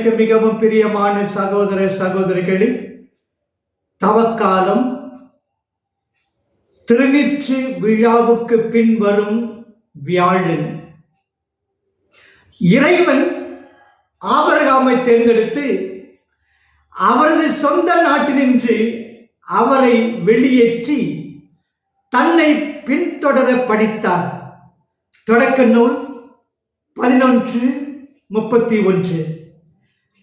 எனக்கு மிகவும் பிரியமான சகோதர சகோதரிகளில் தவக்காலம் திருநிற்று விழாவுக்கு பின் வரும் வியாழன். இறைவன் ஆபரகாமை தேர்ந்தெடுத்து அவரது சொந்த நாட்டினின்று அவரை வெளியேற்றி தன்னை பின்தொடர படித்தார். தொடக்க நூல் பதினொன்று முப்பத்தி ஒன்று.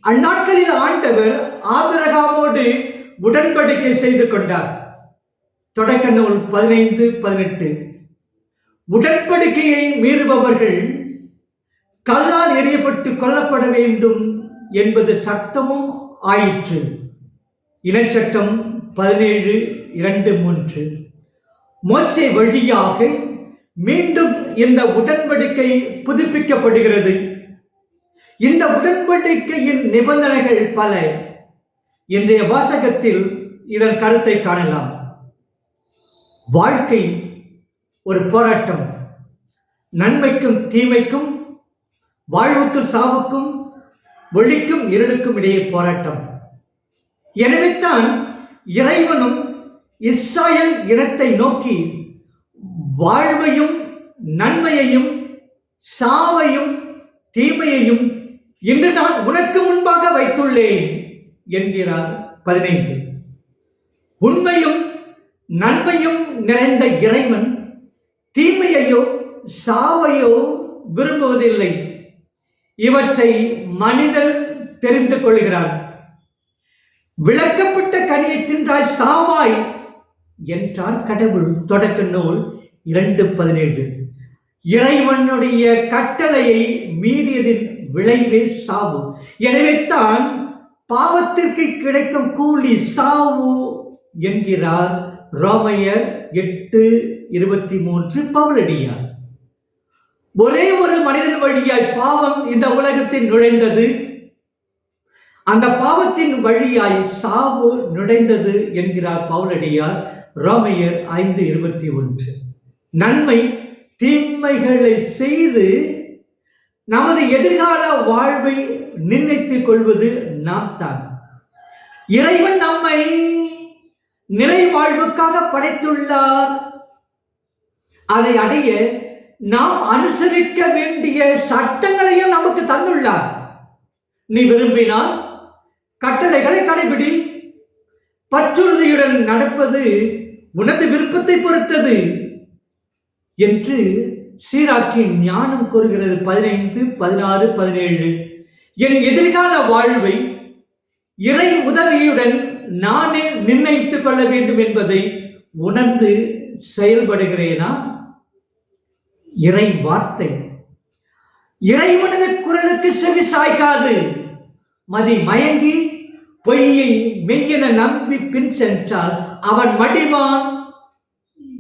அந்நாட்களில் ஆண்டவர் ஆபிரகாமோடு உடன்படிக்கை செய்து கொண்டார். தொடக்க நூல் பதினைந்து பதினெட்டு. உடன்படிக்கையை மீறுபவர்கள் கல்லால் எறியப்பட்டு கொல்லப்பட வேண்டும் என்பது சட்டமும் ஆயிற்று. இனச்சட்டம் பதினேழு இரண்டு மூன்று. மோசை வழியாக மீண்டும் இந்த உடன்படிக்கை புதுப்பிக்கப்படுகிறது. இந்த உடன்படிக்கையின் நிபந்தனைகள் பல. இன்றைய வாசகத்தில் இதன் கருத்தை காணலாம். வாழ்க்கை ஒரு போராட்டம். நன்மைக்கும் தீமைக்கும் வாழ்வுக்கும் சாவுக்கும் ஒளிக்கும் இருளுக்கும் இடையே போராட்டம். எனவே தான் இறைவனும் இஸ்ராயல் இனத்தை நோக்கி வாழ்வையும் நன்மையையும் சாவையும் தீமையையும் இன்று நான் உனக்கு முன்பாக வைத்துள்ளேன் என்கிறார் பதினைந்து. உண்மையும் நன்மையும் நிறைந்த இறைவன் தீமையையோ சாவையோ விரும்புவதில்லை. இவற்றை மனிதன் தெரிந்து கொள்கிறான். விளக்கப்பட்ட கனியை தின்றாய் சாவாய் என்றார் கடவுள். தொடக்க நூல் இரண்டு பதினேழு. இறைவனுடைய கட்டளையை மீறியதின் விளைவே சாவு. எனவே தான் பாவத்திற்கு கிடைக்கும் கூலி சாவு என்கிறார் ரோமையர் எட்டு இருபத்தி மூன்று பவுலடியார். ஒரே ஒரு மனிதன் வழியாய் பாவம் இந்த உலகத்தில் நுழைந்தது. அந்த பாவத்தின் வழியாய் சாவு நுழைந்தது என்கிறார் பவுலடியார் ரோமையர் ஐந்து இருபத்தி ஒன்று. நன்மை தீமைகளை செய்து நமது எதிர்கால வாழ்வை நிர்ணயித்துக் கொள்வது நாம் தான். இறைவன் நம்மை நிலை வாழ்வுக்காக படைத்துள்ளார். அதை அடைய நாம் அனுசரிக்க வேண்டிய சட்டங்களையும் நமக்கு தந்துள்ளார். நீ விரும்பினால் கட்டளைகளை கடைபிடி. பற்றுறுதியுடன் நடப்பது உனது விருப்பத்தை பொறுத்தது. என்று சீராக்கி ஞானம் கூறுகிறது. பதினைந்து பதினாறு பதினேழு. என் எதிர்கால வாழ்வை இறை உதவியுடன் நானே நிர்ணயித்துக் கொள்ள வேண்டும் என்பதை உணர்ந்து செயல்படுகிறேனா? இறை வார்த்தை. இறைவனது குரலுக்கு செவி சாய்க்காது. மதி மயங்கி பொய்யை மெய்யென நம்பி பின் சென்றால் அவன் மடிவான்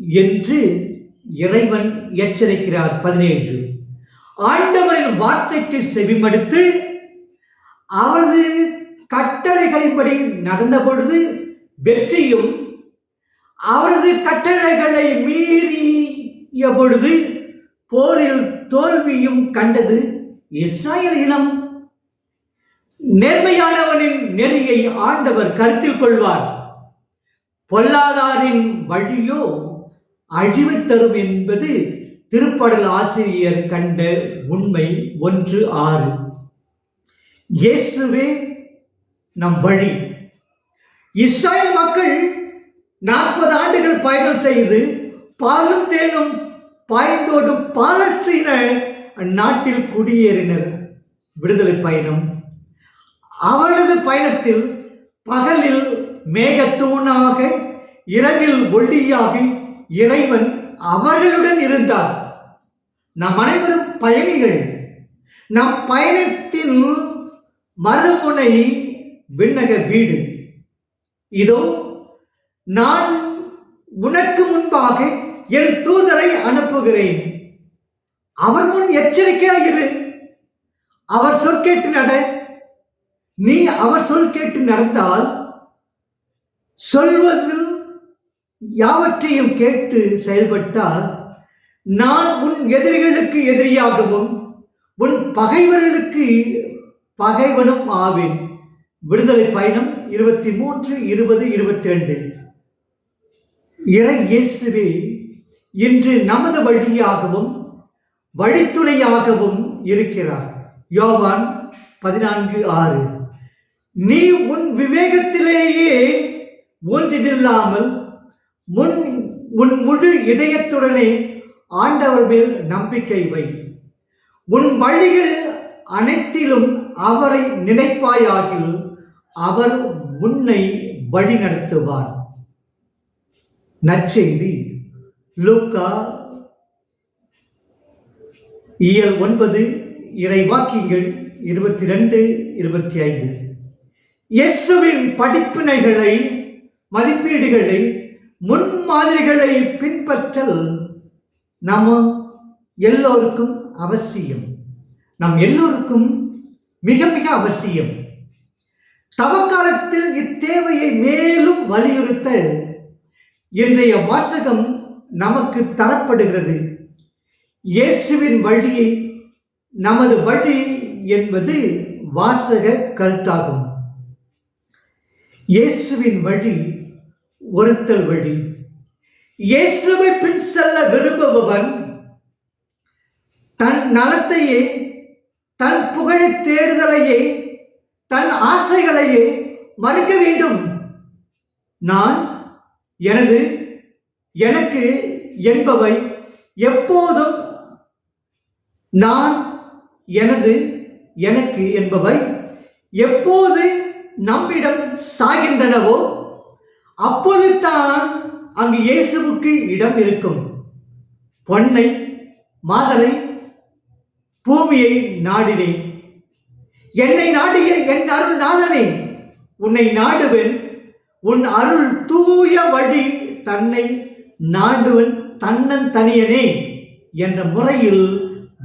என்று இறைவன் எச்சரிக்கிறார் பதினேழு. ஆண்டவரின் வார்த்தைக்கு செவிமடுத்து அவரது கட்டளைகளின்படி நடந்த பொழுது வெற்றியும் அவரது கட்டளைகளை மீறிய பொழுது போரில் தோல்வியும் கண்டது இஸ்ராயல் இனம். நேர்மையானவனின் நெறியை ஆண்டவர் கருத்தில் கொள்வார். பொல்லாதாரின் வழியோ அழிவு தரும் என்பது திருப்படல் ஆசிரியர் கண்ட உண்மை ஒன்று ஆறு. இயேசுவே நம் வழி. இஸ்ரேல் மக்கள் நாற்பது ஆண்டுகள் பயணம் செய்து பாலும் தேனும் பாய்ந்தோடும் பாலஸ்தீன நாட்டில் குடியேறினர். விடுதலை பயணம். அவளது பயணத்தில் பகலில் மேகத்தூணாக இரவில் ஒளியாகி இறைவன் அவர்களுடன் இருந்தார். நம் அனைவரும் பயணிகள். நம் பயணத்தின் மறுமுனை விண்ணக வீடு. இதோ நான் உனக்கு முன்பாக என் தூதரை அனுப்புகிறேன். அவர் முன் எச்சரிக்கையாயிரு. அவர் சொல் கேட்டு நட. நீ அவர் சொல் கேட்டு நடந்தால் சொல்வதில் யாவற்றையும் கேட்டு செயல்பட்டால் நான் உன் எதிரிகளுக்கு எதிரியாகவும் உன் பகைவர்களுக்கு பகைவனும் ஆவேன். விடுதலை பயணம் இருபத்தி மூன்று இருபது இருபத்தி ரெண்டு இறை இயேசுவே இன்று நமது வழியாகவும் வழித்துணையாகவும் இருக்கிறார். யோவான் பதினான்கு ஆறு. நீ உன் விவேகத்திலேயே ஊன்றினில்லாமல் முன் உன் முழு இதயத்துடனே ஆண்டவர் மேல் நம்பிக்கை வை. உன் வழிகள் அனைத்திலும் அவரை நினைப்பாயாகில் அவர் உன்னை வழிநடத்துவார். நற்செய்தி லூக்கா இயல் ஒன்பது இறை வாக்கியங்கள் இருபத்தி ரெண்டு இருபத்தி ஐந்து. இயேசுவின் படிப்பினைகளை மதிப்பீடுகளை முன்மாதிரிகளை பின்பற்றல் நம்ம எல்லோருக்கும் அவசியம். நம் எல்லோருக்கும் மிக மிக அவசியம். தவக்காலத்தில் இத்தேவையை மேலும் வலியுறுத்த இன்றைய வாசகம் நமக்கு தரப்படுகிறது. இயேசுவின் வழியை நமது வழி என்பது வாசக கருத்தாகும். இயேசுவின் வழி ஒருத்தல் வழி. இயேசுவை பின் செல்ல விரும்புபவன் தன் நலத்தையே தன் புகழை தேடுதலையே தன் ஆசைகளையே மறுக்க வேண்டும். நான் எனது எனக்கு என்பவை எப்போதும் நான் எனது எனக்கு என்பவை எப்போது நம்மிடம் சாகின்றனவோ அப்போது தான் அங்கு இயேசுவுக்கு இடம் இருக்கும். பொன்னை மாதரை பூமியை நாடினேன். என்னை நாடிய என் அருள் நாதனே உன்னை நாடுவேன். உன் அருள் தூய வழி தன்னை நாடுவன் தன்னன் தனியனே என்ற முறையில்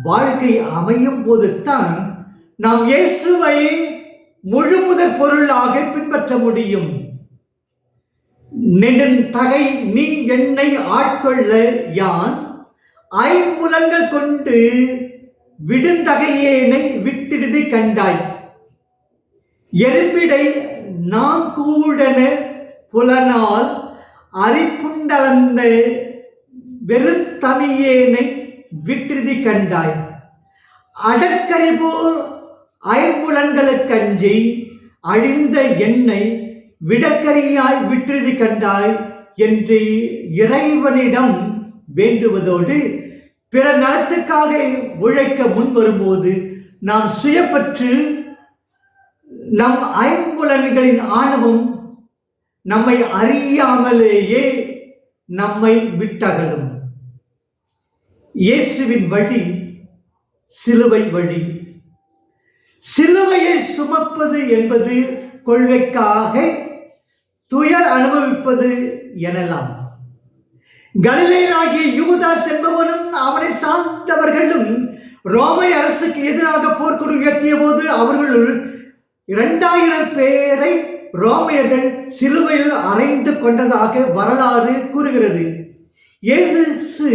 வாழ்க்கை அமையும் போதுதான் நாம் இயேசுவை முழுமுதற் பொருளாக பின்பற்ற முடியும். நெடுந்தகை நீ என்னை ஆட்கொள்ள யான்? ஐம்புலங்கள் கொண்டு விடுந்தகையேனை விட்டிடுது கண்டாய். எறும்பிடை நாம் கூடன புலனால் அரிப்புண்டளந்த வெறுந்தமியேனை விட்டிருதி கண்டாய். அடற்கரை போல் ஐம்புலன்களுக்கஞ்சி அழிந்த எண்ணெய் விடக்கரியாய் விற்றுதி கண்டாய் என்று இறைவனிடம் வேண்டுவதோடு பிற நலத்துக்காக உழைக்க முன் வரும்போது நாம் சுயப்பற்று நம் ஐம்புலன்களின் ஆணவம் நம்மை அறியாமலேயே நம்மை விட்டகலும். இயேசுவின் வழி சிலுவை வழி. சிலுவையை சுமப்பது என்பது கொள்கைக்காக துயர் அனுபவிப்பது எனலாம். கலிலேயனாகிய யூதாஸ் என்பவனும் அவனை சார்ந்தவர்களும் ரோமை அரசுக்கு எதிராக போர்க்குழு உயர்த்திய போது அவர்களுள் இரண்டாயிரம் பேரை ரோமையர்கள் சிலுவையில் அறைந்து கொண்டதாக வரலாறு கூறுகிறது. இயேசு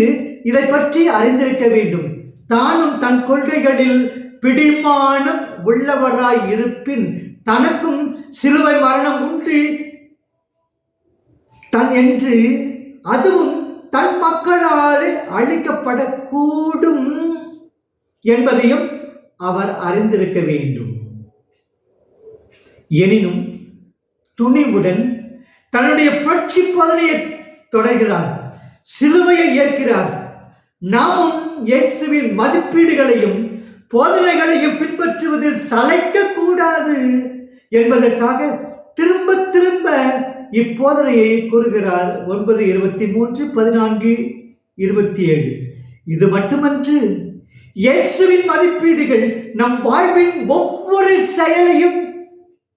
இதை பற்றி அறிந்திருக்க வேண்டும். தானும் தன் கொள்கைகளில் பிடிமானம் உள்ளவராய் இருப்பின் தனக்கும் சிலுவை மரணம் உண்டு. தன் என்று அதுவும் தன் மக்களால் அழிக்கப்படக்கூடும் என்பதையும் அவர் அறிந்திருக்க வேண்டும். எனினும் துணிவுடன் தன்னுடைய புரட்சி போதனையை தொடர்கிறார் சிலுவையை ஏற்கிறார். நாமும் இயேசுவின் மதிப்பீடுகளையும் போதனைகளையும் பின்பற்றுவதில் சளைக்க கூடாது என்பதற்காக திரும்ப திரும்ப இப்போதனையை கூறுகிறார் ஒன்பது இருபத்தி மூன்று பதினான்கு இருபத்தி ஏழு. இது மட்டுமன்று இயேசுவின் மதிப்பீடுகள் நம் வாழ்வின் ஒவ்வொரு செயலையும்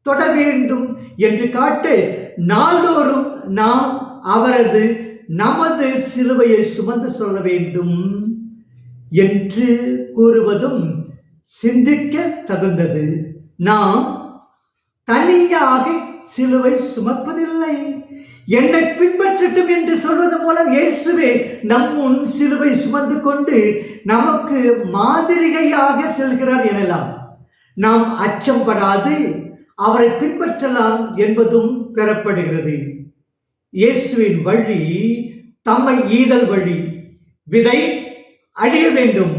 தொட வேண்டும் என்று காட்டு நாள்தோறும் நாம் அவரது நமது சிலுவையை சுமந்து சொல்ல வேண்டும் என்று கூறுவதும் சிந்திக்க தகுந்தது. நாம் தனியாக சிலுவை சுமப்பதில்லை. என்னை பின்பற்றட்டும் என்று சொல்வது மூலம் இயேசுவே நம் முன் சிலுவை சுமந்து கொண்டு நமக்கு மாதிரிகையாக செல்கிறார் எனலாம். நாம் அச்சம்படாது அவரை பின்பற்றலாம் என்பதும் பெறப்படுகிறது. இயேசுவின் வழி தம்மை ஈதல் வழி விதை அழிய வேண்டும்.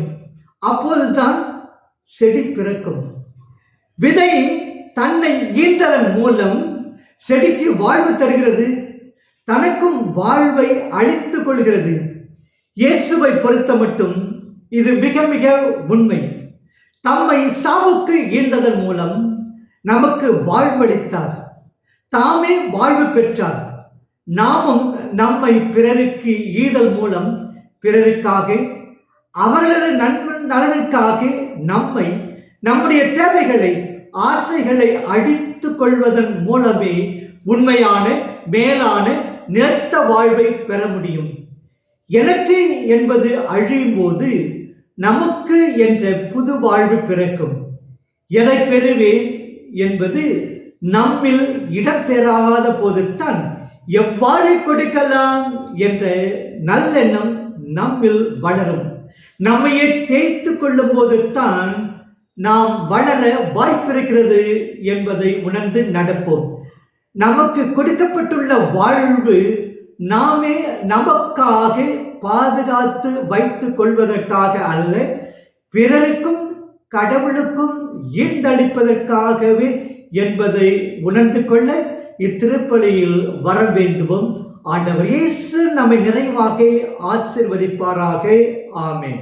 அப்போதுதான் செடி பிறக்கும். விதை தன்னை ஈந்ததன் மூலம் செடிக்கு வாழ்வு தருகிறது. தனக்கும் வாழ்வை அழித்துக் கொள்கிறது. இயேசுவை பொறுத்த மட்டும் இது மிக மிக உண்மை. தம்மை சாவுக்கு ஈந்ததன் மூலம் நமக்கு வாழ்வளித்தார். தாமே வாழ்வு பெற்றார். நாமும் நம்மை பிறருக்கு ஈதல் மூலம் பிறருக்காக அவர்களது நண்பன் நலனுக்காக நம்மை நம்முடைய தேவைகளை ஆசைகளை அழித்துக் கொள்வதன் மூலமே உண்மையான மேலான நிறுத்த வாழ்வை பெற முடியும். எனக்கு என்பது அழியும் போது நமக்கு என்ற புது வாழ்வு பிறக்கும். எதை பெறுவேன் என்பது நம்மில் இடம்பெறாத போதுதான் எவ்வாறு கொடுக்கலாம் என்ற நல்லெண்ணம் நம்மில் வளரும். நம்மையே தேய்த்து கொள்ளும் போதுதான் நாம் வளர வாய்ப்பிருக்கிறது என்பதை உணர்ந்து நடப்போம். நமக்கு கொடுக்கப்பட்டுள்ள வாழ்வு நாமே நமக்காக பாதுகாத்து வைத்துக் கொள்வதற்காக அல்ல பிறருக்கும் கடவுளுக்கும் ஈந்தளிப்பதற்காகவே என்பதை உணர்ந்து கொள்ள இத்திருப்பலியில் வர வேண்டுவோம். ஆண்டவர் இயேசு நம்மை நிறைவாக ஆசிர்வதிப்பாராக. ஆமேன்.